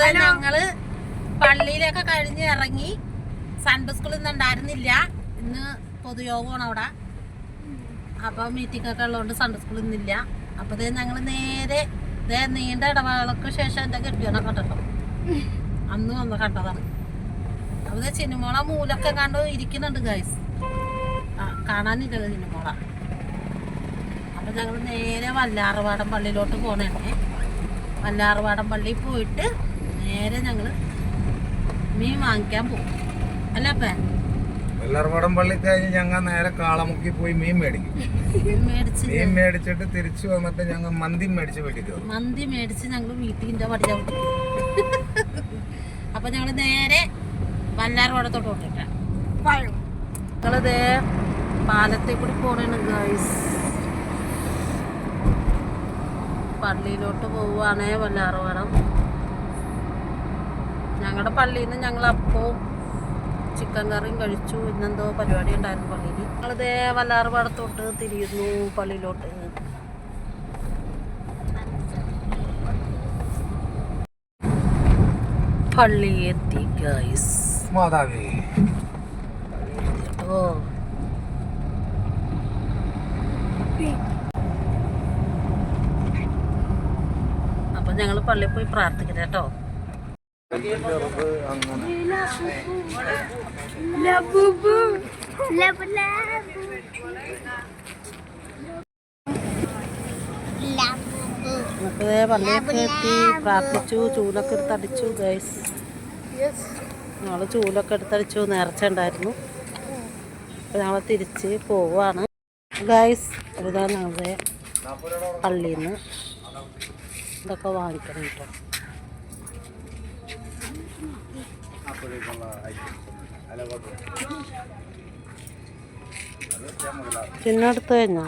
ദേ ഞങ്ങൾ പള്ളിയിലൊക്കെ കഴിഞ്ഞ് ഇറങ്ങി സൺഡേ സ്കൂളിൽ നിന്ന് ഉണ്ടായിരുന്നില്ല. ഇന്ന് പൊതുയോഗമാണ് അവിടെ. അപ്പൊ മീറ്റിംഗ് ഒക്കെ ഉള്ളതുകൊണ്ട് സൺഡേ സ്കൂളിൽ നിന്നില്ല അപ്പൊ ഇതേ ഞങ്ങൾ നേരെ ഇതേ നീണ്ട ഇടവേളക്ക് ശേഷം എന്റെ കെട്ടിയോനെ കണ്ടല്ലോ അന്ന് വന്ന് കണ്ടതാണ്. അപ്പൊ ചിന്നുമോള മൂലൊക്കെ കണ്ട് ഇരിക്കുന്നുണ്ട് ഗൈസ് കാണാനില്ല സിനിമകള അപ്പൊ ഞങ്ങൾ നേരെ വല്ലാറുപാടം പള്ളിയിലോട്ട് പോണേ വല്ലാറുപാടം പള്ളിയിൽ പോയിട്ട് നേരെ ഞങ്ങൾ മീൻ വാങ്ങിക്കാൻ പോകും. അല്ലപ്പേ വെള്ളർവടം പള്ളി കഴിഞ്ഞ് ഞങ്ങൾ നേരെ കാളമുക്കി പോയി മീൻ മേടിക്കും. മീൻ മേടിച്ച് മീൻ മേടിച്ചിട്ട് തിരിച്ചു വന്നിട്ട് ഞങ്ങൾ മന്തി മേടിച്ച് വീട്ടിൽ മന്തി മേടിച്ച് ഞങ്ങൾ വീട്ടിന്റെ വടി ചവിട്ടി. അപ്പൊ ഞങ്ങൾ നേരെ വല്ലാറുപാടത്തോട്ട് കൊണ്ടിട്ടാ ഞങ്ങളിതേ പാലത്തെ കൂടി പോണേണ് ഗൈസ് പള്ളിയിലോട്ട് പോവുകയാണേ വല്ലാറുപാടം ഞങ്ങളുടെ പള്ളിയിൽ നിന്ന് ഞങ്ങൾ അപ്പവും ചിക്കൻ കറിയും കഴിച്ചു. ഇന്നെന്തോ പരിപാടി ഉണ്ടായിരുന്നു പള്ളിയിൽ ഞങ്ങളിതേ വല്ലാറുപാടത്തോട്ട് തിരിയുന്നു പള്ളിയിലോട്ട്. പള്ളി എത്തി ഗൈസ് മാതാവേ അപ്പൊ ഞങ്ങൾ പള്ളിയിൽ പോയി പ്രാർത്ഥിക്കട്ടെ കേട്ടോ പ്രാർത്ഥിച്ചു ചൂലൊക്കെ എടുത്തടിച്ചു ഗൈസ് ഞങ്ങൾ ചൂലൊക്കെ എടുത്തടിച്ചു നേർച്ച ഉണ്ടായിരുന്നു. അപ്പൊ ഞങ്ങൾ തിരിച്ച് പോവാണ്. ഗൈസ് ഇതാണ് ഞങ്ങളുടെ പള്ളിന്ന്. ഇതൊക്കെ വാങ്ങിക്കണം കേട്ടോ. ചിന്നെടുത്ത് കഴിഞ്ഞോ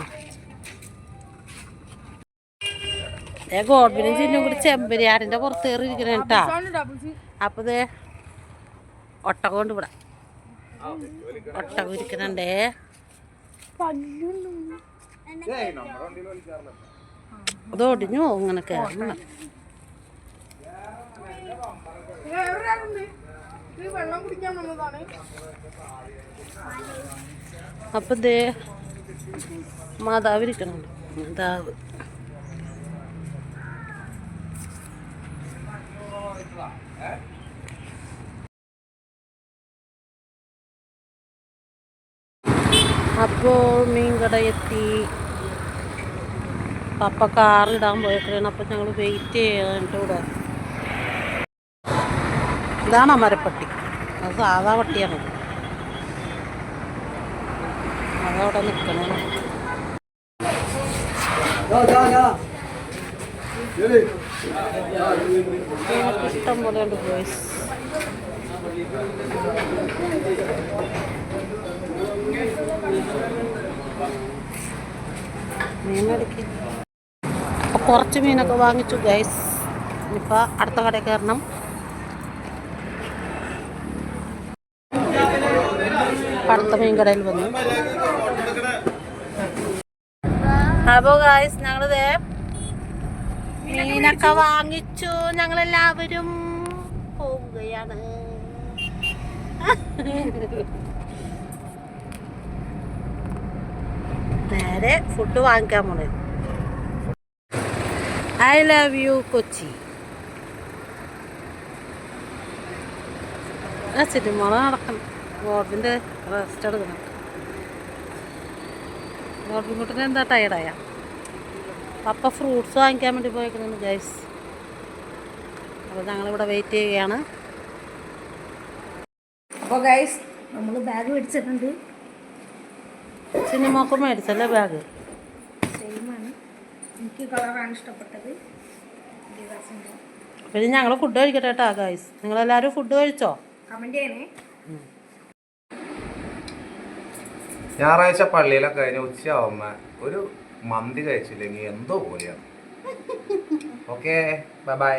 ഏ ഗോഡ്ബിനും ചിന്നും കൂടി ചെമ്പരിയാടിന്റെ പുറത്ത് കയറി ഇരിക്കണ കേട്ടാ അപ്പൊ ദേ ഒട്ടകം കൊണ്ട് ഇവിടെ ഒട്ട കുരിക്കണണ്ടേ। അത് ഒടിഞ്ഞു ഇങ്ങനെ കയറണം അപ്പൊ ദേ മാതാവ് ഇരിക്കണുണ്ട്. മാതാവ്. അപ്പോൾ മീൻകട എത്തി പപ്പ കാറിടാൻ പോയേക്കാണ് അപ്പോൾ ഞങ്ങൾ വെയിറ്റ് ചെയ്യാനായിട്ട് ഇവിടെ. ഇതാണോ അമരപ്പട്ടി. അത് സാധാ പട്ടിയാണ്. അതവിടെ നിൽക്കണേ. ഇഷ്ടം പോലെ ഉണ്ട് ബോയ്സ് മീൻ മേടിക്കും. കുറച്ച് മീനൊക്കെ വാങ്ങിച്ചു ഗൈസ് ഇനിയിപ്പോൾ അടുത്ത കടയിൽ കയറണം. അടുത്ത മീൻ കടയിൽ വന്നു. അപ്പോൾ ഗായ്സ് ഞങ്ങളിതേ മീനൊക്കെ വാങ്ങിച്ചു. ഞങ്ങളെല്ലാവരും പോവുകയാണ്. നേരെ ഫുഡ് വാങ്ങിക്കാൻ പോണേ. I love you Kochi. ആ സിനിമ നടക്കണം. ഗോഡ്ബിന്റെ റെസ്റ്റ് എടുക്കണം കുട്ടന് എന്താ ടയർഡായ പപ്പ ഫ്രൂട്ട്സ് വാങ്ങിക്കാൻ വേണ്ടി പോയേക്കുന്നു ഗൈസ് അപ്പോൾ ഞങ്ങളിവിടെ വെയിറ്റ് ചെയ്യുകയാണ്. അപ്പോൾ ഗൈസ് നമ്മൾ ബാഗ് മേടിച്ചിട്ടുണ്ട്. സിനിമക്ക് മേടിച്ചല്ലേ ബാഗ് സെയിമാണ് എനിക്ക് കളറാണ് ഇഷ്ടപ്പെട്ടത്. പിന്നെ ഞങ്ങൾ ഫുഡ് കഴിക്കട്ടെ കേട്ടോ ഗൈസ് നിങ്ങളെല്ലാവരും ഫുഡ് കഴിച്ചോ? കമന്റ് ചെയ്യണേ. ഞായറാഴ്ച പള്ളിയിലൊക്കെ കഴിഞ്ഞ ഉച്ചയാവുമ്പ ഒരു മന്തി കഴിച്ചില്ലെങ്കിൽ എന്തോ പോലെയാണ് ഓക്കെ ബൈ ബൈ